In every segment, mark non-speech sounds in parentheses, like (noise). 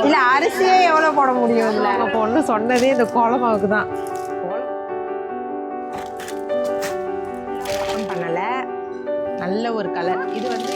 இல்ல அரிசியே எவ்வளவு போட முடியும்? இதுல அவங்க பொண்ணு சொன்னதே இந்த கோலமாவுக்கு தான். பண்ணல. நல்ல ஒரு கலர் இது வந்து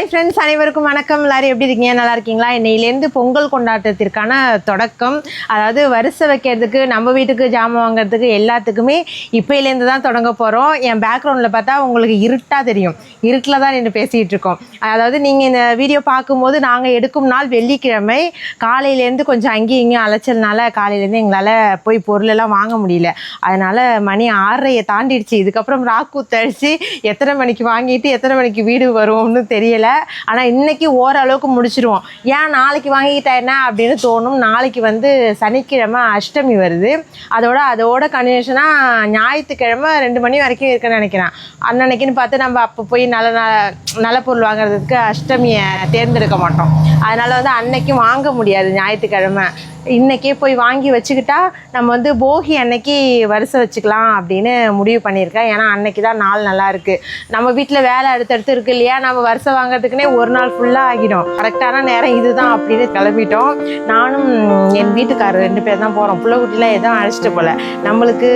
ஹாய் ஃப்ரெண்ட்ஸ் அனைவருக்கும் வணக்கம். எல்லாரும் எப்படி இருக்கீங்க? நல்லா இருக்கீங்களா? இன்னையிலேருந்து பொங்கல் கொண்டாட்டத்திற்கான தொடக்கம். அதாவது வரிசை வைக்கிறதுக்கு நம்ம வீட்டுக்கு ஜாமான் வாங்குறதுக்கு எல்லாத்துக்குமே இப்போலேருந்து தான் தொடங்க போகிறோம் என் பேக்ரவுண்டில் பார்த்தா உங்களுக்கு இருட்டாக தெரியும். இருட்டில் தான் நின்று பேசிகிட்டு இருக்கோம். அதாவது நீங்கள் இந்த வீடியோ பார்க்கும்போது நாங்கள் எடுக்கும் நாள் வெள்ளிக்கிழமை. காலையிலேருந்து கொஞ்சம் அங்கேயும் இங்கேயும் அலைச்சல்னால காலையிலேருந்து எங்களால் போய் பொருளெல்லாம் வாங்க முடியல. அதனால் மணி ஆறரையை தாண்டிடுச்சு. இதுக்கப்புறம் ராக்கூத்தடிச்சு எத்தனை மணிக்கு வாங்கிட்டு எத்தனை மணிக்கு வீடு வருவோம்னு தெரியல. ஆனால் இன்னைக்கு ஓரளவுக்கு முடிச்சிருவோம். ஏன் நாளைக்கு வாங்கிக்கிட்டா என்ன அப்படின்னு தோணும். நாளைக்கு வந்து சனிக்கிழமை அஷ்டமி வருது. அதோட அதோட கன்வினேஷனாக ஞாயிற்றுக்கிழமை ரெண்டு மணி வரைக்கும் இருக்குன்னு நினைக்கிறேன். அன்னன்னைக்குன்னு பார்த்து நம்ம அப்போ போய் நல்ல ந- நல்ல பொருள் வாங்குறதுக்கு அஷ்டமியை தேர்ந்தெடுக்க மாட்டோம். அதனால் வந்து அன்னைக்கும் வாங்க முடியாது ஞாயிற்றுக்கிழமை. இன்றைக்கே போய் வாங்கி வச்சுக்கிட்டா நம்ம வந்து போகி அன்னைக்கு வரிசை வச்சுக்கலாம் அப்படின்னு முடிவு பண்ணியிருக்கேன். ஏன்னா அன்னைக்கு தான் நாள் நல்லாயிருக்கு நம்ம வீட்டில் வேலை அடுத்தடுத்து இருக்கு இல்லையா? நம்ம வரிசை வாங்குறதுக்குனே ஒரு நாள் ஃபுல்லாக ஆகிடும். கரெக்டான நேரம் இதுதான் அப்படின்னு கிளம்பிட்டோம். நானும் என் வீட்டுக்காரர் ரெண்டு பேர் தான் போகிறோம் பிள்ளைக்குட்டிலாம் எதுவும் அழைச்சிட்டு போகல நம்மளுக்கு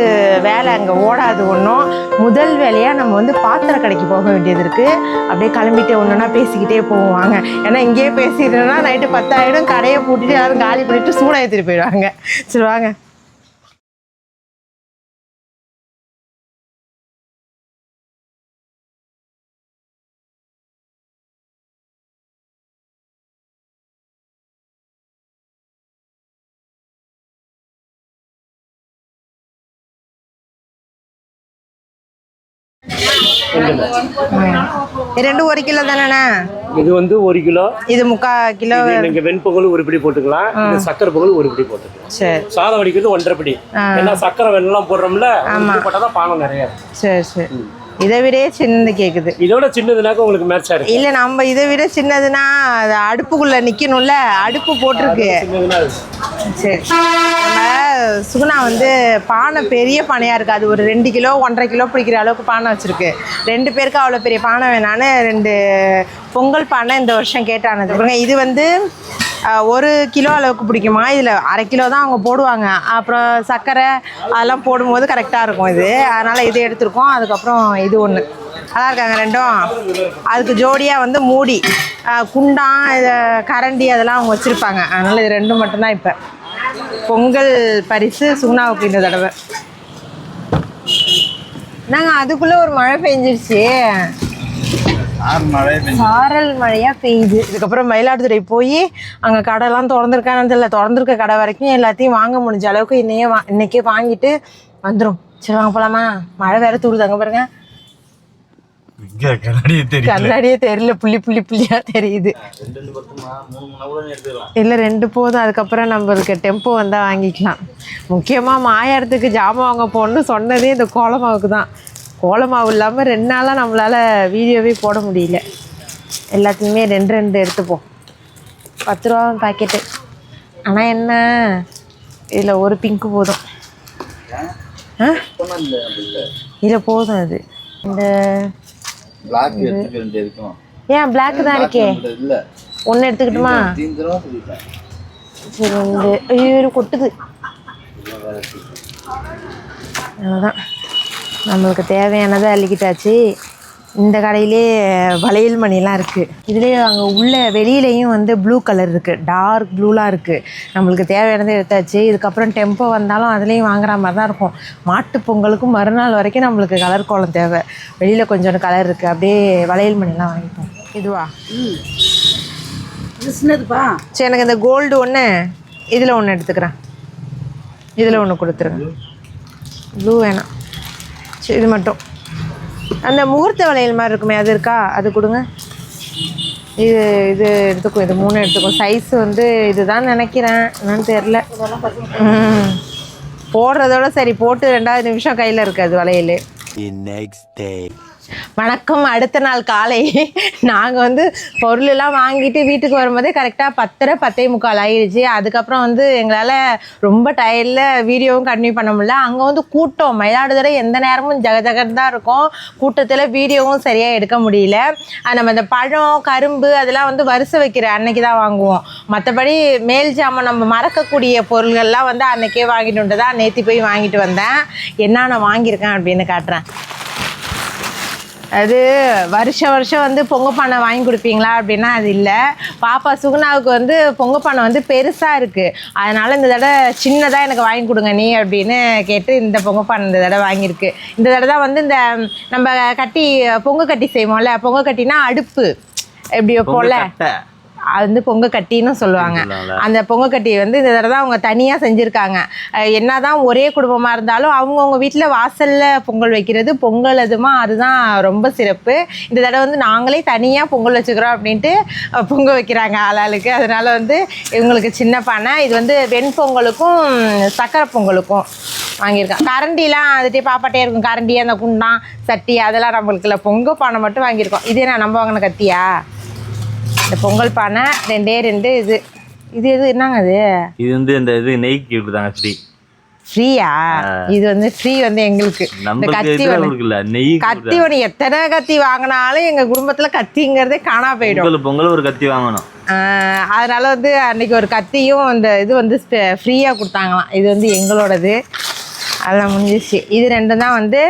வேலை அங்கே ஓடாது ஒன்றும் முதல் வேலையாக நம்ம வந்து பாத்திர கடைக்கு போக வேண்டியது இருக்குது அப்படியே கிளம்பிட்டு ஒன்றுனா பேசிக்கிட்டே போவாங்க ஏன்னா இங்கேயே பேசிட்டோம்னா நைட்டு பத்தாயிரம் கடையை பூட்டிட்டு யாரும் காலி பண்ணிட்டு சூடாக ஏற்றிட்டு போயிடுவாங்க. சரி வாங்க. ரெண்டும் ஒரு கிலோ தானேண்ணா? இது வந்து ஒரு கிலோ. இது முக்கா கிலோ. நீங்க வெண்பொங்கல் ஒரு பிடி போட்டுக்கலாம். இது சக்கரை பொங்கல் ஒரு பிடி போட்டுக்கலாம். சரி. சாதம் வடிக்கிறது ஒன்றரை பிடி. ஏன்னா சக்கரை வெள்ளம் போடுறோம்ல ஒரு போட்டா தான் பானம் நிறைய. சரி சரி. இதை விட சின்னது கேட்குது இதோட சின்னதுனாக்க உங்களுக்கு மேட்சா இருக்கு. இல்லை நம்ம இதை விட சின்னதுன்னா அது அடுப்புக்குள்ளே நிற்கணும்ல அடுப்பு போட்டிருக்கு. சரி. நம்ம சுகுணா வந்து பானை பெரிய பானையாக இருக்குது அது ஒரு ரெண்டு கிலோ ஒன்றரை கிலோ பிடிக்கிற அளவுக்கு பானை வச்சுருக்கு. ரெண்டு பேருக்கு அவ்வளோ பெரிய பானை வேணான்னு ரெண்டு பொங்கல் பானை இந்த வருஷம் கேட்டானது. இது வந்து ஒரு கிலோ அளவுக்கு பிடிக்குமா? இதில் அரை கிலோ தான் அவங்க போடுவாங்க. அப்புறம் சர்க்கரை அதெல்லாம் போடும்போது கரெக்டாக இருக்கும் இது. அதனால் இது எடுத்துருக்கோம். அதுக்கப்புறம் இது ஒன்று நல்லா இருக்காங்க ரெண்டும். அதுக்கு ஜோடியாக வந்து மூடி குண்டான் இதை கரண்டி அதெல்லாம் அவங்க வச்சுருப்பாங்க. அதனால் இது ரெண்டும் மட்டும்தான் இப்போ. பொங்கல் பரிசு சுகுணாவுக்கு இந்த தடவை. நாங்கள் அதுக்குள்ளே ஒரு மழை பெஞ்சிருச்சு. சாரல் மழையா பெய்யுது. இதுக்கப்புறம் மயிலாடுதுறை போய் அங்கே கடைலாம் திறந்துருக்கான்னு தெரியல. திறந்துருக்க கடை வரைக்கும் எல்லாத்தையும் வாங்க முடிஞ்ச அளவுக்கு இன்னையே வா இன்னைக்கே வாங்கிட்டு வந்துடும் சரி வாங்க போலாமா? மழை வேற தூடுது அங்கே பாருங்க. கண்ணாடியே தெரியல. புள்ளி புள்ளி புள்ளியா தெரியுது. இல்லை ரெண்டு போதும். அதுக்கப்புறம் நம்மளுக்கு டெம்போ வந்தால் வாங்கிக்கலாம். முக்கியமாக மாயாரத்துக்கு ஜாமான் வாங்க போகணுன்னு சொன்னதே இந்த கோலமாவுக்கு தான். கோலமாவு இல்லாமல் ரெண்டு நாளாக நம்மளால் வீடியோவே போட முடியல. எல்லாத்தையுமே ரெண்டு ரெண்டு எடுத்துப்போம். பத்து ரூபா பாக்கெட்டு. ஆனால் என்ன? இதில் ஒரு பிங்க்கு போதும். ஆ? இல்லை போதும் அது. இந்த ஏன் பிளாக் தான் இருக்கே? ஒன்று எடுத்துக்கிட்டுமா? சரி வந்து ஐயோ கொட்டுது. அவ்வளோதான் நம்மளுக்கு தேவையானதை அள்ளிக்கிட்டாச்சு. இந்த கடையிலே வளையல் மணிலாம் இருக்குது இதுலேயே அங்கே உள்ள வெளியிலையும் வந்து ப்ளூ கலர் இருக்குது டார்க் ப்ளூலாம் இருக்குது நம்மளுக்கு தேவையானதை எடுத்தாச்சு. இதுக்கப்புறம் டெம்போ வந்தாலும் அதுலேயும் வாங்குற மாதிரி தான் இருக்கும். மாட்டு பொங்கலுக்கும் மறுநாள் வரைக்கும் நம்மளுக்கு கலர் கோலம் தேவை. வெளியில் கொஞ்சம் கலர் இருக்குது அப்படியே வளையல் மணிலாம் வாங்கிப்போம். இதுவா? சின்னதுப்பா. சரி எனக்கு இந்த கோல்டு ஒன்று இதில் ஒன்று எடுத்துக்கிறேன். இதில் ஒன்று கொடுத்துருங்க. ப்ளூ வேணாம். இது மட்டும். அந்த முகூர்த்த வளையல் மாதிரி இருக்குமே அது இருக்கா? அது கொடுங்க. இது இது எடுத்துக்கும் இது மூணு எடுத்துக்கும் சைஸ் வந்து இதுதான் நினைக்கிறேன். என்னன்னு தெரில போடுறதோட சரி போட்டு ரெண்டாவது நிமிஷம் கையில் இருக்காது வளையல். வணக்கம் அடுத்த நாள் காலை. நாங்கள் வந்து பொருளெல்லாம் வாங்கிட்டு வீட்டுக்கு வரும்போதே கரெக்டாக பத்தரை பத்தே முக்கால் ஆயிடுச்சு. அதுக்கப்புறம் வந்து எங்களால் ரொம்ப டயர்டில் வீடியோவும் கண்டினியூ பண்ண முடியல. அங்கே வந்து கூட்டம். மயிலாடுதுறை எந்த நேரமும் ஜக தான் இருக்கும். கூட்டத்தில் வீடியோவும் சரியாக எடுக்க முடியல. அது நம்ம இந்த பழம் கரும்பு அதெல்லாம் வந்து வரிசை வைக்கிற அன்னைக்கு தான் வாங்குவோம். மற்றபடி மேல் ஜாமான் நம்ம மறக்கக்கூடிய பொருள்கள்லாம் வந்து அன்னைக்கே வாங்கிட்டு தான் நேற்று போய் வாங்கிட்டு வந்தேன். என்னென்ன நான் வாங்கியிருக்கேன் அப்படின்னு காட்டுறேன். அது வருஷம் வருஷம் வந்து பொங்க பானை வாங்கி கொடுப்பீங்களா அப்படின்னா அது இல்லை. பாப்பா சுகுணாவுக்கு வந்து பொங்க பானை வந்து பெருசாக இருக்குது அதனால் இந்த தடவை சின்னதாக எனக்கு வாங்கி கொடுங்க நீ அப்படின்னு கேட்டு இந்த பொங்க பானை இந்த தடவை வாங்கியிருக்கு. இந்த தடவை தான் வந்து இந்த நம்ம கட்டி பொங்க கட்டி செய்வோம்ல பொங்க கட்டினா அடுப்பு. எப்படி வைப்போம்ல அது வந்து பொங்க கட்டின்னு சொல்லுவாங்க? அந்த பொங்க கட்டி வந்து இந்த தடவை தான் அவங்க தனியாக செஞ்சுருக்காங்க. என்னதான் ஒரே குடும்பமாக இருந்தாலும் அவங்கவுங்க வீட்டில் வாசலில் பொங்கல் வைக்கிறது பொங்கல் அதுமா அதுதான் ரொம்ப சிறப்பு. இந்த தடவை வந்து நாங்களே தனியாக பொங்கல் வச்சுக்கிறோம் அப்படின்ட்டு பொங்க வைக்கிறாங்க ஆளாளுக்கு. அதனால வந்து இவங்களுக்கு சின்ன பானை. இது வந்து வெண்பொங்கலுக்கும் சக்கரை பொங்கலுக்கும் வாங்கியிருக்கேன் கரண்டிலாம் அதுட்டே பாப்பாட்டே இருக்கும். கரண்டி அந்த குண்டான் சட்டி அதெல்லாம் நம்மளுக்கு இல்லை பொங்க பானை மட்டும் வாங்கியிருக்கோம். இதே நான் நம்ம வாங்கின கத்தியா? இந்த பொங்கல் பானை ரெண்டே ரெண்டு இது. இது எது என்னங்க அது இது வந்து இந்த இது நெய்க்கு கொடுத்தாங்க ஃப்ரீ ஃப்ரீயா இது வந்து ஃப்ரீ வந்து எங்களுக்கு. இந்த கத்தி நெய் கத்தி ஒன்று எத்தனை கத்தி வாங்கினாலும் எங்கள் குடும்பத்தில் கத்திங்கிறதே காணா போயிடும். பொங்கல் பொங்கல் ஒரு கத்தி வாங்கணும். அதனால வந்து அன்னைக்கு ஒரு கத்தியும் அந்த இது வந்து ஃப்ரீயாக கொடுத்தாங்களாம். இது வந்து எங்களோடது. அதெல்லாம் முடிஞ்சிச்சு இது ரெண்டும் தான் வந்து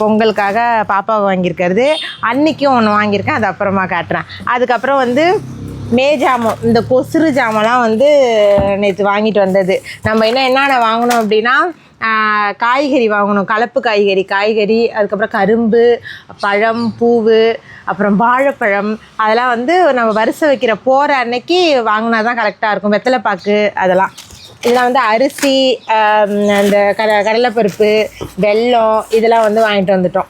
பொங்கலுக்காக பாப்பாவை வாங்கியிருக்கிறது. அன்னைக்கும் ஒன்று வாங்கியிருக்கேன். அது அப்புறமா காட்டுறேன். அதுக்கப்புறம் வந்து மே ஜாமம் இந்த கொசுறு ஜாமெல்லாம் வந்து நேற்று வாங்கிட்டு வந்தது. நம்ம என்ன என்னென்ன வாங்கினோம் அப்படின்னா காய்கறி வாங்கணும். கலப்பு காய்கறி காய்கறி அதுக்கப்புறம் கரும்பு பழம் பூவு அப்புறம் வாழைப்பழம். அதெல்லாம் வந்து நம்ம வரிசை வைக்கிற போகிற அன்னைக்கு வாங்கினா தான் கரெக்டாக இருக்கும். வெத்தலைப்பாக்கு அதெல்லாம். இதெல்லாம் வந்து அரிசி அந்த கட கடலைப்பருப்பு வெல்லம் இதெல்லாம் வந்து வாங்கிட்டு வந்துட்டோம்.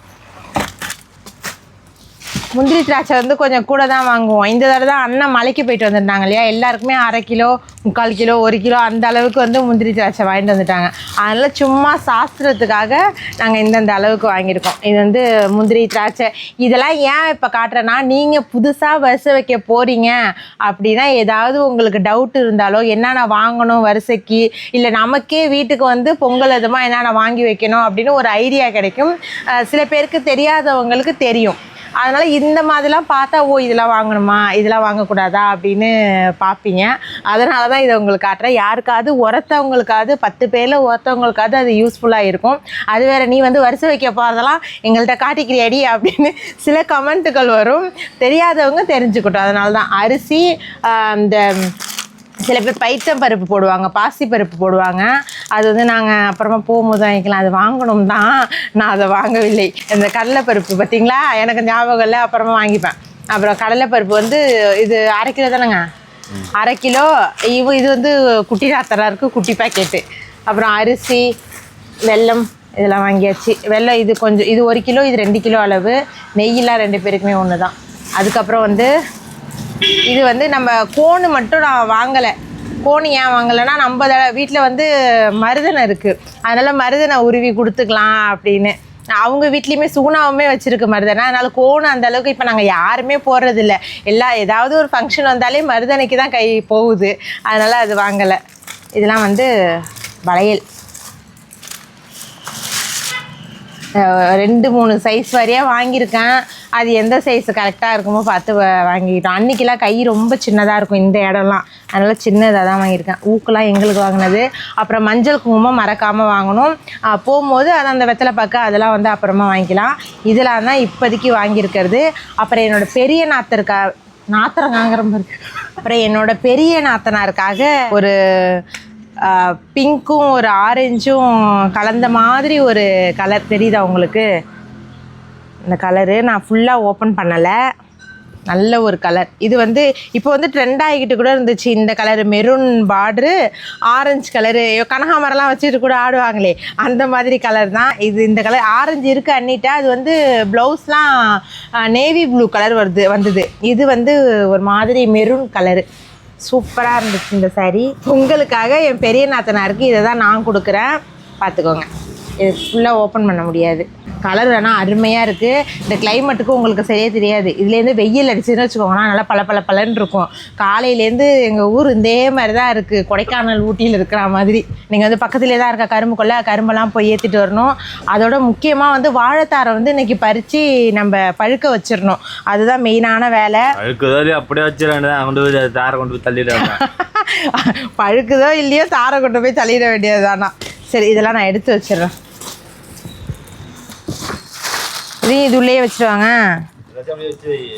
முந்திரி திராட்சை வந்து கொஞ்சம் கூட தான் வாங்குவோம். இந்த தடவை தான் அண்ணன் மலைக்கு போயிட்டு வந்திருந்தாங்க இல்லையா? எல்லாருக்குமே அரை கிலோ முக்கால் கிலோ ஒரு கிலோ அந்த அளவுக்கு வந்து முந்திரி திராட்சை வாங்கிட்டு வந்துட்டாங்க. அதனால் சும்மா சாஸ்திரத்துக்காக நாங்கள் இந்தந்த அளவுக்கு வாங்கியிருக்கோம். இது வந்து முந்திரி திராட்சை. இதெல்லாம் ஏன் இப்போ காட்டுறேன்னா நீங்கள் புதுசாக வரிசை வைக்க போகிறீங்க அப்படின்னா ஏதாவது உங்களுக்கு டவுட் இருந்தாலோ என்னென்ன வாங்கணும் வரிசைக்கு இல்லை நமக்கே வீட்டுக்கு வந்து பொங்கல் அதுமா என்னென்ன வாங்கி வைக்கணும் அப்படின்னு ஒரு ஐடியா கிடைக்கும். சில பேருக்கு தெரியாதவங்களுக்கு தெரியும். அதனால் இந்த மாதிரிலாம் பார்த்தா ஓ இதெல்லாம் வாங்கணுமா? இதெல்லாம் வாங்கக்கூடாதா? அப்படின்னு பார்ப்பீங்க. அதனால தான் இதை உங்களுக்கு காட்டுறேன். யாருக்காவது ஒருத்தவங்களுக்காவது பத்து பேரில் ஒருத்தவங்களுக்காவது அது யூஸ்ஃபுல்லாக இருக்கும். அது வேற நீ வந்து வரிசை வைக்க போகிறதெல்லாம் எங்கள்கிட்ட காட்டிக்கிறியாடி அப்படின்னு சில கமெண்ட்டுகள் வரும். தெரியாதவங்க தெரிஞ்சுக்கிட்டோம். அதனால தான் அரிசி இந்த சில பேர் பைத்தம் பருப்பு போடுவாங்க பாசி பருப்பு போடுவாங்க. அது வந்து நாங்கள் அப்புறமா போகும்போது வாங்கிக்கலாம். அது வாங்கணும் தான் நான் அதை வாங்கவில்லை. இந்த கடலைப்பருப்பு பார்த்தீங்களா? எனக்கு ஞாபகம் இல்லை. அப்புறமா வாங்கிப்பேன். அப்புறம் கடலைப்பருப்பு வந்து இது அரை கிலோ தானேங்க? அரை கிலோ. இவ இது வந்து குட்டி ராத்தரா இருக்குது குட்டி பாக்கெட்டு அப்புறம் அரிசி வெல்லம் இதெல்லாம் வாங்கியாச்சு. வெல்லம் இது கொஞ்சம் இது ஒரு கிலோ இது ரெண்டு கிலோ அளவு. நெய்யெல்லாம் ரெண்டு பேருக்குமே ஒன்று தான் அதுக்கப்புறம் வந்து இது வந்து நம்ம கோனு மட்டும் நான் வாங்கலை. கோனு ஏன் வாங்கலைன்னா நம்ம வீட்டில் வந்து மருதனை இருக்குது அதனால் மருதனை உருவி கொடுத்துக்கலாம் அப்படின்னு. அவங்க வீட்லேயுமே சுகுணாவுமே வச்சுருக்கு மருதனை. அதனால் கோனு அந்த அளவுக்கு இப்போ நாங்கள் யாருமே போடுறதில்ல. எல்லா ஏதாவது ஒரு ஃபங்க்ஷன் வந்தாலே மருதனைக்கு தான் கை போகுது. அதனால் அது வாங்கலை. இதெல்லாம் வந்து வளையல். ரெண்டு மூணு சைஸ் வரையாக வாங்கியிருக்கேன். அது எந்த சைஸ் கரெக்டாக இருக்குமோ பார்த்து வாங்கிக்கிட்டோம். அன்றைக்கெலாம் கை ரொம்ப சின்னதாக இருக்கும் இந்த இடம்லாம். அதனால் சின்னதாக தான் வாங்கியிருக்கேன். ஊக்கெலாம் எங்களுக்கு வாங்கினது. அப்புறம் மஞ்சள் குங்குமம் மறக்காமல் வாங்கணும். போகும்போது அது அந்த வெத்தலை பார்க்க அதெல்லாம் வந்து அப்புறமா வாங்கிக்கலாம். இதெல்லாம் தான் இப்போதைக்கு வாங்கியிருக்கிறது. அப்புறம் என்னோடய பெரிய நாத்தருக்கா நாத்திரங்காங்கிற மாதிரி அப்புறம் என்னோட பெரிய நாத்தனாருக்காக ஒரு பிங்க்கும் ஒரு ஆரஞ்சும் கலந்த மாதிரி ஒரு கலர் தெரியுதா உங்களுக்கு? இந்த கலரு நான் ஃபுல்லாக ஓப்பன் பண்ணலை. நல்ல ஒரு கலர் இது வந்து இப்போ வந்து ட்ரெண்ட் ஆகிக்கிட்டு கூட இருந்துச்சு. இந்த colour maroon border orange colour கனகாமரம்லாம் வச்சுட்டு கூட ஆடுவாங்களே. அந்த மாதிரி கலர் தான். இது இந்த கலர் ஆரஞ்சு இருக்கு அன்னிட்டா அது வந்து ப்ளவுஸ்லாம் நேவி ப்ளூ கலர் வருது வந்தது. இது வந்து ஒரு மாதிரி மெரூன் கலரு சூப்பராக இருந்துச்சு இந்த saree. பொங்கலுக்காக என் பெரிய நாத்தனாருக்கு இதை தான் நான் கொடுக்குறேன். பார்த்துக்கோங்க. இது ஃபுல்லாக ஓப்பன் பண்ண முடியாது. கலர் வேணால் அருமையாக இருக்குது இந்த கிளைமேட்டுக்கு உங்களுக்கு சரியாக தெரியாது. இதுலேருந்து வெயில் அடிச்சுன்னு வச்சுக்கோங்களேன் நல்லா பல பல பலன்னு இருக்கும். காலையிலேருந்து எங்கள் ஊர் இதே மாதிரி தான் இருக்குது கொடைக்கானல் ஊட்டியில் இருக்கிற மாதிரி. நீங்கள் வந்து பக்கத்துலேயே தான் இருக்க கரும்பு கொள்ள கரும்பெல்லாம் போய் ஏற்றிட்டு வரணும். அதோட முக்கியமாக வந்து வாழைத்தாரை வந்து இன்னைக்கு பறித்து நம்ம பழுக்க வச்சிடணும். அதுதான் மெயினான வேலை. அப்படியே வச்சிடறாங்க கொண்டு போய் அதை தாரை கொண்டு போய் தள்ளிடுறாங்க (laughs) பழுக்குதோ இல்லையோ தாரை கொண்டு போய் தள்ளிட வேண்டியது தானா சரி இதெல்லாம் நான் எடுத்து வச்சிடுறேன். இதையும் இது உள்ளேயே வச்சிருவாங்க.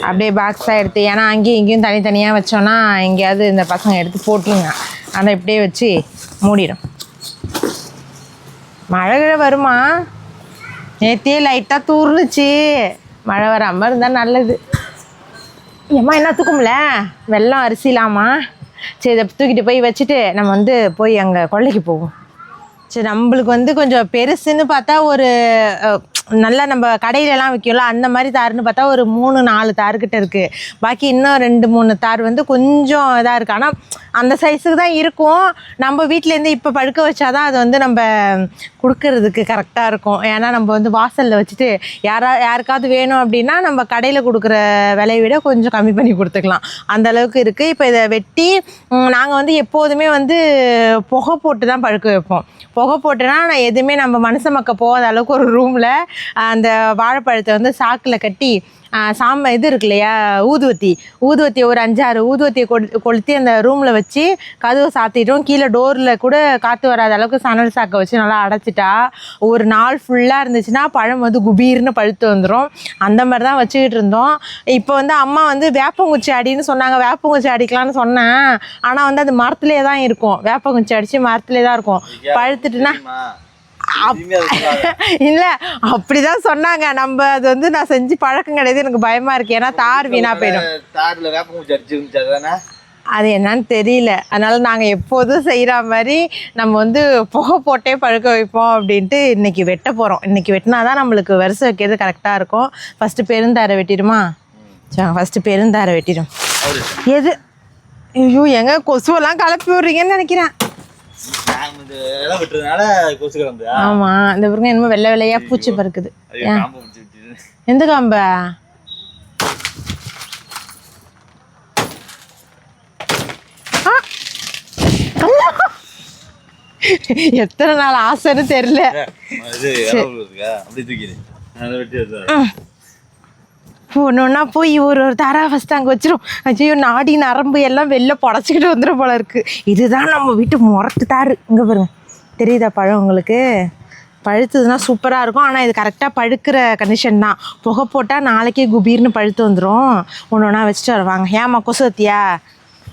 அப்படியே பாக்ஸாக எடுத்து ஏன்னா அங்கேயும் இங்கேயும் தனித்தனியாக வச்சோன்னா எங்கேயாவது இந்த பசங்க எடுத்து போட்டுருங்க. அதை இப்படியே வச்சு மூடிடும். மழை கிழ வருமா? நேத்தியே லைட்டாக தூர்னுச்சு. மழை வராமல் இருந்தால் நல்லது. ஏம்மா என்ன தூக்கும்ல? வெள்ளம் அரிசிலாமா? சரி இதை தூக்கிட்டு போய் வச்சுட்டு நம்ம வந்து போய் அங்கே கொள்ளைக்கு போவோம். சரி நம்மளுக்கு வந்து கொஞ்சம் பெருசுன்னு பார்த்தா ஒரு நல்லா நம்ம கடையிலலாம் விற்கல அந்த மாதிரி தாருன்னு பார்த்தா ஒரு மூணு நாலு தார்கிட்ட இருக்குது பாக்கி இன்னும் ரெண்டு மூணு தார் வந்து கொஞ்சம் இதாக இருக்குது ஆனால் அந்த சைஸுக்கு தான் இருக்கும். நம்ம வீட்டிலேருந்து இப்போ பழுக்க வச்சாதான் அது வந்து நம்ம கொடுக்கறதுக்கு கரெக்டாக இருக்கும். ஏன்னா நம்ம வந்து வாசலில் வச்சுட்டு யாரா யாருக்காவது வேணும் அப்படின்னா நம்ம கடையில் கொடுக்குற விலையை விட கொஞ்சம் கம்மி பண்ணி கொடுத்துக்கலாம். அந்த அளவுக்கு இருக்குது இப்போ இதை வெட்டி நாங்கள் வந்து எப்போதுமே வந்து புகை போட்டு தான் பழுக்க வைப்போம். புகை போட்டுனா நான் எதுவுமே நம்ம மனுஷ மக்க போகாத அளவுக்கு ஒரு ரூமில் அந்த வாழைப்பழத்தை வந்து சாக்கில் கட்டி சாம இது இருக்கு இல்லையா ஊதுவத்தி. ஊதுவத்தி ஒரு அஞ்சாறு. ஊதுவத்தியை கொடு கொளுத்தி அந்த ரூமில் வச்சு கதவை சாத்திட்டோம். கீழே டோரில் கூட காற்று வராத அளவுக்கு சணல் சாக்கை வச்சு நல்லா அடைச்சிட்டா. ஒரு நாள் ஃபுல்லாக இருந்துச்சுன்னா பழம் வந்து குபீர்னு பழுத்து வந்துடும் அந்த மாதிரி தான் வச்சுக்கிட்டு இருந்தோம். இப்போ வந்து அம்மா வந்து வேப்பங்குச்சி அடின்னு சொன்னாங்க. வேப்பங்குச்சி அடிக்கலாம்னு சொன்னேன். ஆனால் வந்து அது மரத்துலேயே தான் இருக்கும். வேப்பங்குச்சி அடித்து மரத்துலேயே தான் இருக்கும். பழுத்துட்டுனா இல்ல அப்படிதான் சொன்னாங்க. நம்ம அது வந்து நான் செஞ்சு பழக்கம் கிடையாது எனக்கு பயமா இருக்கு? ஏன்னா தார் வீணா போயிடும். தானே அது என்னன்னு தெரியல. அதனால நாங்க எப்போதும் செய்யற மாதிரி நம்ம வந்து புகை போட்டே பழுக்க வைப்போம் அப்படின்ட்டு இன்னைக்கு வெட்ட போறோம். இன்னைக்கு வெட்டினாதான் நம்மளுக்கு வரிசை வைக்கிறது கரெக்டா இருக்கும். ஃபர்ஸ்ட் பெருந்தாரை வெட்டிடுமா? சரி ஃபர்ஸ்ட் பெருந்தாரை வெட்டிடும். எது? ஐயோ எங்க கொசுவெல்லாம் கிளப்பி விடுறீங்கன்னு நினைக்கிறேன். நாங்கள் இந்த இடம் விட்டுறதுனால கொசு கிளம்பு ஆமா இந்த பாருங்க என்னமோ வெள்ளை வெள்ளையா பூச்சி பறக்குது. எந்த காம்ப? எத்தனை நாள் ஆசைன்னு தெரியல. இது அப்படி தூக்கிடு. வெட்டி எடுத்து ஒன்று ஒன்றா போய் ஒரு ஒரு தாரா ஃபஸ்ட்டு அங்கே வச்சிரும். ஐயோ நாடி நரம்பு எல்லாம் வெளில புடச்சிக்கிட்டு வந்துடும் போல இருக்குது இதுதான் நம்ம வீட்டு முரட்டு தாரு இங்கே பாருங்க. தெரியுதா பழம் உங்களுக்கு? பழுத்ததுன்னா சூப்பராக இருக்கும். ஆனால் இது கரெக்டாக பழுக்கிற கண்டிஷன் தான். புகை போட்டால் நாளைக்கே குபீர்னு பழுத்து வந்துடும் ஒன்று ஒன்றா வச்சுட்டு வருவாங்க ஏம்மா கொசு வத்தியா?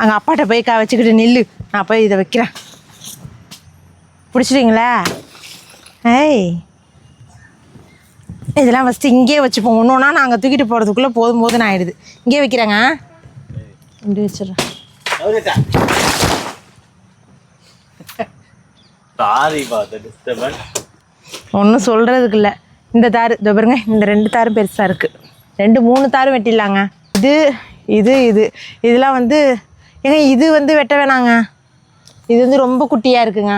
அங்கே அப்பாட்ட போய் கா வச்சுக்கிட்டு நில்லு. நான் போய் இதை வைக்கிறேன். பிடிச்சிட்டிங்களா? ஏய் இதெல்லாம் ஃபஸ்ட்டு இங்கேயே வச்சுப்போம். ஒன்று ஒன்றா நாங்கள் தூக்கிட்டு போகிறதுக்குள்ளே போதும் போதுன்னு ஆயிடுது. இங்கே வைக்கிறேங்க. இப்படி வச்சிடுறேன். ஒன்றும் சொல்கிறதுக்கு இல்லை. இந்த தார் இதோ பாருங்க இந்த ரெண்டு தாரும் பெருசாக இருக்குது ரெண்டு மூணு தாரும் வெட்டிடலாங்க. இது இது இது. இதெல்லாம் வந்து ஏங்க இது வந்து வெட்ட வேணாங்க. இது வந்து ரொம்ப குட்டியாக இருக்குங்க.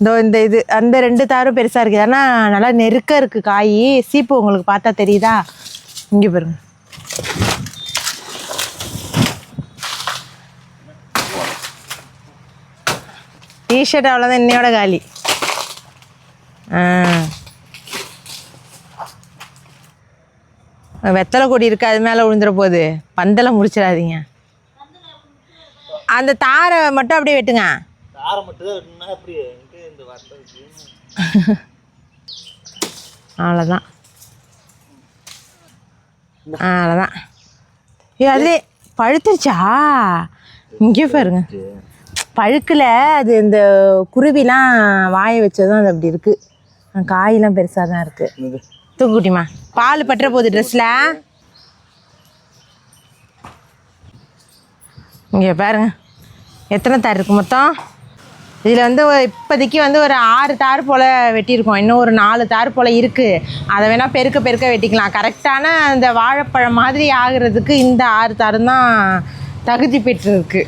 இதோ இந்த இது அந்த ரெண்டு தாரும் பெருசாக இருக்குது. ஆனால் நல்லா நெருக்க இருக்குது காய். சீப்பு உங்களுக்கு பார்த்தா தெரியுதா? இங்கே பாருங்க. டிஷர்ட் அவ்வளோதான் என்னையோட காலி. ஆ. வெத்தலை கொடி இருக்கு அது மேலே விழுந்துட போகுது. பந்தலை முடிச்சிடாதீங்க அந்த தாரை மட்டும் அப்படியே வெட்டுங்க. தாரை மட்டும் அவ்வளோதான் அவ்வளோதான் ஏ அதுலே பழுத்துருச்சா? இங்கே பாருங்க. பழுக்கல. அது இந்த குருவிலாம் வாய வச்சதும் அது அப்படி இருக்குது காயெல்லாம் பெருசாக தான் இருக்குது தூக்குட்டிமா பால் பற்ற போகுது ட்ரெஸ்ஸில் இங்கே பாருங்க. எத்தனை தார் இருக்குது மொத்தம்? இதில் வந்து இப்போதைக்கு வந்து ஒரு ஆறு தார் போல் வெட்டியிருக்கோம். இன்னும் ஒரு நாலு தார் போல் இருக்குது அதை வேணால் பெருக்க பெருக்க வெட்டிக்கலாம். கரெக்டான அந்த வாழைப்பழம் மாதிரி ஆகுறதுக்கு இந்த ஆறு தாரும் தான் தகுதி பெற்றிருக்கு.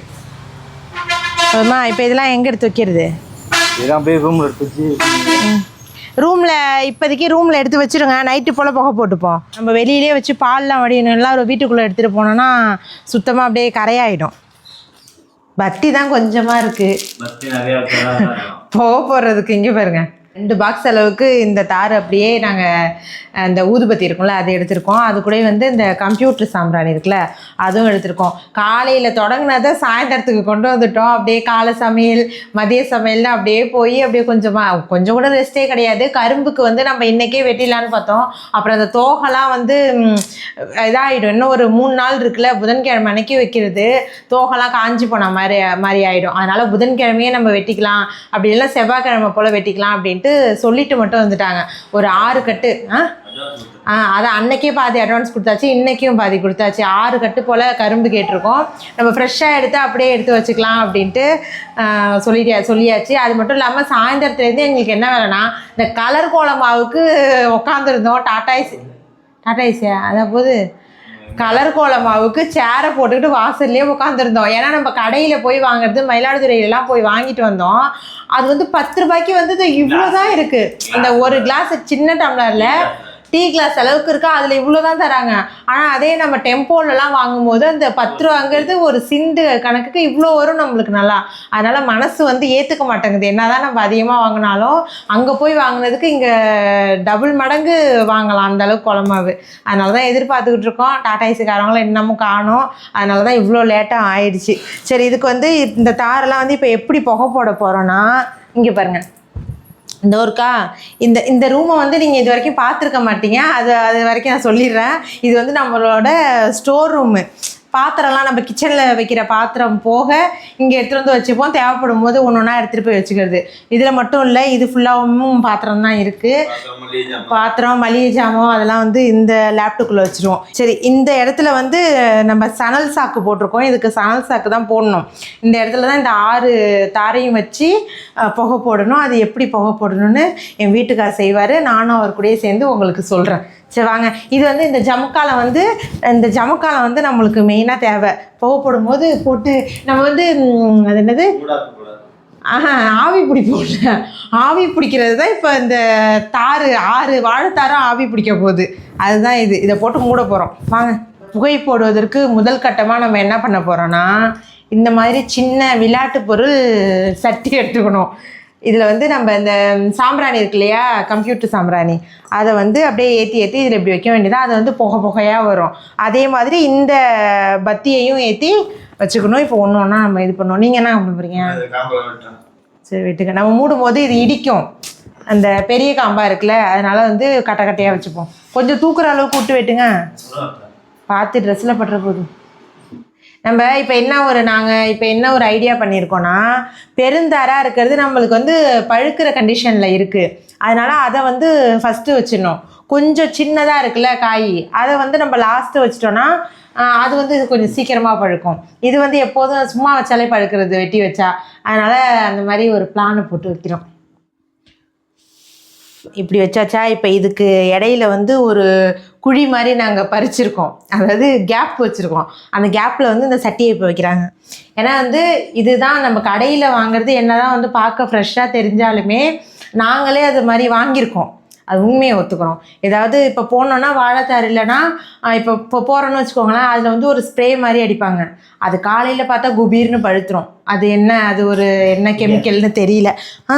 அம்மா இப்போ இதெல்லாம் எங்கே எடுத்து வைக்கிறது? ரூமில் இப்போதைக்கு ரூமில் எடுத்து வச்சிருங்க. நைட்டு போல் புகை போட்டுப்போம். நம்ம வெளியிலே வச்சு பால்லாம் வடியணும்லாம் ஒரு வீட்டுக்குள்ளே எடுத்துகிட்டு போனோன்னா சுத்தமாக அப்படியே கரையாயிடும். பத்தி தான் கொஞ்சமாக இருக்குது பத்தி நிறைய பேர் போக போடுறதுக்கு இங்கே பாருங்க. ரெண்டு பாக்ஸ் அளவுக்கு இந்த தார் அப்படியே நாங்கள் இந்த ஊதுபத்தி இருக்கும்ல அதை எடுத்திருக்கோம். அது கூட வந்து இந்த கம்ப்யூட்டர் சாம்பிராணி இருக்குல்ல அதுவும் எடுத்திருக்கோம். காலையில் தொடங்கினதை சாயந்தரத்துக்கு கொண்டு வந்துட்டோம். அப்படியே காலை சமையல் மதிய சமையல்னு அப்படியே போய் அப்படியே கொஞ்சமாக கொஞ்சம் கூட ரெஸ்ட்டே கிடையாது. கரும்புக்கு வந்து நம்ம இன்றைக்கே வெட்டிடலான்னு பார்த்தோம். அப்புறம் அந்த தோகைலாம் வந்து இதாகிடும் இன்னும் ஒரு மூணு நாள் இருக்குல்ல புதன்கிழமை அன்னைக்கு வைக்கிறது. தோகைலாம் காஞ்சி போன மாதிரி மாதிரி ஆகிடும் அதனால் புதன்கிழமையே நம்ம வெட்டிக்கலாம். அப்படி இல்லை செவ்வாய்க்கிழமை போல் வெட்டிக்கலாம் அப்படின்ட்டு சொல்லிட்டு மட்டும் வந்துட்டாங்க. ஒரு ஆறு கட்டு ஆ? ஆ அதை அன்னைக்கே பாதி அட்வான்ஸ் கொடுத்தாச்சு இன்றைக்கும் பாதி கொடுத்தாச்சு. ஆறு கட்டு போல் கரும்பு கேட்டிருக்கோம். நம்ம ஃப்ரெஷ்ஷாக எடுத்து அப்படியே எடுத்து வச்சுக்கலாம் அப்படின்ட்டு ஆ, சொல்லிட்டியா சொல்லியாச்சு. அது மட்டும் இல்லாமல் சாயந்தரத்துலேருந்து எங்களுக்கு என்ன வேலைன்னா இந்த கலர் கோலமாவுக்கு உட்காந்துருந்தோம் டாட்டாய்ஸ் டாட்டாய்ஸியா அதான் போது கலர் கோலமாவுக்கு சேரை போட்டுக்கிட்டு வாசல்லே உட்காந்துருந்தோம் ஏன்னா நம்ம கடையில் போய் வாங்குறது மயிலாடுதுறையிலலாம் போய் வாங்கிட்டு வந்தோம். அது வந்து பத்து ரூபாய்க்கு வந்து இவ்வளோ தான் இருக்குது அந்த ஒரு கிளாஸ் சின்ன டம்ளரில் டீ கிளாஸ் அளவுக்கு இருக்கா? அதில் இவ்வளோ தான் தராங்க. ஆனால் அதே நம்ம டெம்போலலாம் வாங்கும்போது அந்த பத்து ரூபாங்கிறது ஒரு சிண்டு கணக்குக்கு இவ்வளோ வரும் நம்மளுக்கு நல்லா. அதனால் மனசு வந்து ஏற்றுக்க மாட்டேங்குது. என்னதான் நம்ம அதிகமாக வாங்கினாலும் அங்கே போய் வாங்கினதுக்கு இங்கே டபுள் மடங்கு வாங்கலாம் அந்த அளவுக்கு குழம்பாவு. அதனால தான் எதிர்பார்த்துக்கிட்டு இருக்கோம். டாடா ஏசிக்காரங்களும் இன்னமும் காணோம். அதனால தான் இவ்வளோ லேட்டாக ஆயிடுச்சு. சரி இதுக்கு வந்து இந்த தாரெல்லாம் வந்து இப்போ எப்படி புகை போட போகிறோன்னா இங்கே பாருங்கள் இந்த ஒருக்கா இந்த இந்த ரூமை வந்து நீங்கள் இது வரைக்கும் பார்த்துருக்க மாட்டீங்க. அது அது வரைக்கும் நான் சொல்லிடுறேன். இது வந்து நம்மளோட ஸ்டோர் ரூமு பாத்திரம்லாம் நம்ம கிச்சனில் வைக்கிற பாத்திரம் போக இங்கே எடுத்துகிட்டு வந்து வச்சுப்போம். தேவைப்படும் போது ஒன்று ஒன்றா எடுத்துகிட்டு போய் வச்சுக்கிறது. இதில் மட்டும் இல்லை இது ஃபுல்லாகவும் பாத்திரம் தான் இருக்குது பாத்திரம் மளிகை ஜாமம் அதெல்லாம் வந்து இந்த லேப்டாப்புக்குள்ளே வச்சுருவோம். சரி இந்த இடத்துல வந்து நம்ம சணல் சாக்கு போட்டிருக்கோம். இதுக்கு சணல் சாக்கு தான் போடணும். இந்த இடத்துல தான் இந்த ஆறு தாரையும் வச்சு புகை போடணும். அது எப்படி புகை போடணும்னு என் வீட்டுக்கார் செய்வார். நானும் அவர் கூடயே சேர்ந்து உங்களுக்கு சொல்கிறேன் சரி வாங்க இது வந்து இந்த ஜமுக்காலம் வந்து இந்த ஜமுக்காலம் வந்து நம்மளுக்கு மெயினாக தேவை. புகைப்படும் போது போட்டு நம்ம வந்து அது என்னது? ஆஹா ஆவி பிடிப்போம்ல ஆவி பிடிக்கிறது தான் இப்போ இந்த தாறு ஆறு வாழைத்தாரும் ஆவி பிடிக்க போகுது. அதுதான் இது. இதை போட்டு மூட போகிறோம் வாங்க. புகை போடுவதற்கு முதல் கட்டமாக நம்ம என்ன பண்ண போகிறோன்னா இந்த மாதிரி சின்ன விளையாட்டு பொருள் சட்டி எடுத்துக்கணும். இதில் வந்து நம்ம இந்த சாம்பிராணி இருக்கு இல்லையா? கம்ப்யூட்டர் சாம்பிராணி. அதை வந்து அப்படியே ஏற்றி ஏற்றி இதில் இப்படி வைக்க வேண்டியதா அது வந்து புகை புகையாக வரும். அதே மாதிரி இந்த பத்தியையும் ஏற்றி வச்சுக்கணும். இப்போ ஒன்று ஒன்றா நம்ம இது பண்ணுவோம் நீங்கள் என்ன பண்ணுறீங்க சரி விட்டுங்க நம்ம மூடும் போது இது இடிக்கும். அந்த பெரிய காம்பா இருக்குல்ல அதனால வந்து கட்டை கட்டையாக வச்சுப்போம். கொஞ்சம் தூக்குற அளவுக்கு விட்டு வெட்டுங்க. பார்த்து ட்ரெஸ்ஸில் பட்டுற போதும். நம்ம இப்போ என்ன ஒரு நாங்கள் இப்போ என்ன ஒரு ஐடியா பண்ணியிருக்கோன்னா பெருந்தாராக இருக்கிறது நம்மளுக்கு வந்து பழுக்கிற கண்டிஷனில் இருக்குது அதனால் அதை வந்து ஃபஸ்ட்டு வச்சிடணும். கொஞ்சம் சின்னதாக இருக்குல்ல காய் அதை வந்து நம்ம லாஸ்ட்டு வச்சிட்டோன்னா அது வந்து கொஞ்சம் சீக்கிரமாக பழுக்கும். இது வந்து எப்போதும் சும்மா வச்சாலே பழுக்கிறது வெட்டி வச்சா. அதனால் அந்த மாதிரி ஒரு பிளானை போட்டு வைக்கிறோம். இப்படி வச்சாச்சா? இப்போ இதுக்கு இடையில வந்து ஒரு குழி மாதிரி நாங்கள் பறிச்சிருக்கோம். அதாவது கேப் வச்சுருக்கோம். அந்த கேப்பில் வந்து இந்த சட்டியை இப்போ வைக்கிறாங்க. ஏன்னா வந்து இதுதான் நம்ம கடையில் வாங்குறது. என்னதான் வந்து பார்க்க ஃப்ரெஷ்ஷாக தெரிஞ்சாலுமே நாங்களே அது மாதிரி வாங்கியிருக்கோம். அது உண்மையை ஒத்துக்கிறோம். ஏதாவது இப்போ போனோன்னா வாழைத்தார் இல்லைன்னா இப்போ இப்போ போகிறோன்னு வச்சுக்கோங்களேன் அதில் வந்து ஒரு ஸ்ப்ரே மாதிரி அடிப்பாங்க. அது காலையில் பார்த்தா குபீர்னு பழுத்துரும். அது என்ன அது ஒரு என்ன கெமிக்கல்னு தெரியல. ஆ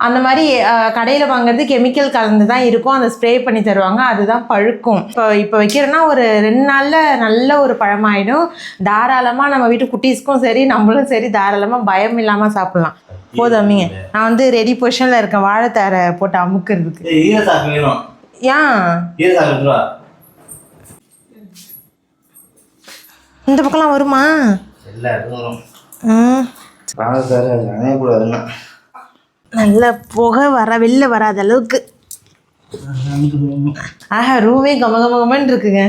அந்த மாதிரி கடையில் வாங்குறது கெமிக்கல் கலந்து தான் இருக்கும். அந்த ஸ்ப்ரே பண்ணி தருவாங்க. அதுதான் பழுக்கும். இப்போ இப்போ வைக்கிறோன்னா ஒரு ரெண்டு நாளில் நல்ல ஒரு பழமாயிடும். தாராளமாக நம்ம வீட்டு குட்டீஸ்க்கும் சரி நம்மளும் சரி தாராளமாக பயம் இல்லாமல் சாப்பிட்லாம். போதும் நான் வந்து ரெடி பொசிஷனில் இருக்கேன். வாழைத்தாரை போட்டு அமுக்கிறதுக்கு. ஏன் இந்த பக்கம்லாம் வருமா? எல்லா இடத்துக்கும் வரும். ம். வாழைத்தாரு அது அணையக்கூடாதுன்னா நல்ல புகை வர வெளில வராத அளவுக்கு. ஆஹா ரூமே கம கம இருக்குங்க.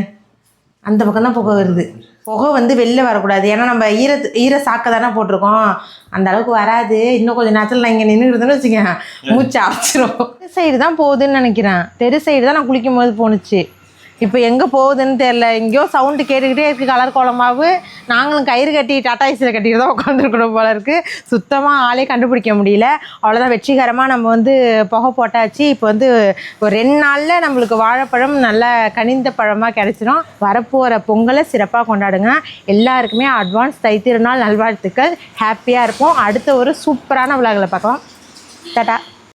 அந்த பக்கம் தான் புகை வருது. புகை வந்து வெளில வரக்கூடாது. ஏன்னா நம்ம ஈர ஈர சாக்கை தானே போட்டிருக்கோம். அந்த அளவுக்கு வராது. இன்னும் கொஞ்சம் நேரத்தில் நான் இங்கே நின்றுடுதுன்னு வச்சுக்கேன் மூச்சு அரைச்சிரும் தெரு சைடு தான் போகுதுன்னு நினைக்கிறேன். தெரு சைடு தான் நான் குளிக்கும் போது போணுச்சு. இப்போ எங்கே போகுதுன்னு தெரில எங்கேயோ சவுண்டு கேட்டுக்கிட்டே இருக்குது கலர் கோலமாவு. நாங்களும் கயிறு கட்டி டாட்டா ஐஸில் கட்டிட்டு தான் உட்காந்துருக்கணும் போல இருக்குது சுத்தமாக ஆளே கண்டுபிடிக்க முடியல. அவ்வளோதான் வெற்றிகரமாக நம்ம வந்து புகை போட்டாச்சு. இப்போ வந்து ஒரு ரெண்டு நாளில் நம்மளுக்கு வாழைப்பழம் நல்ல கனிந்த பழமாக கிடச்சிரும். வரப்போகிற பொங்கலை சிறப்பாக கொண்டாடுங்க. எல்லாருக்குமே அட்வான்ஸ் தைத்திருநாள் நல்வாழ்த்துக்கள். ஹாப்பியாக இருப்போம். அடுத்த ஒரு சூப்பரான விழாக்களை பார்க்கலாம். டாட்டா.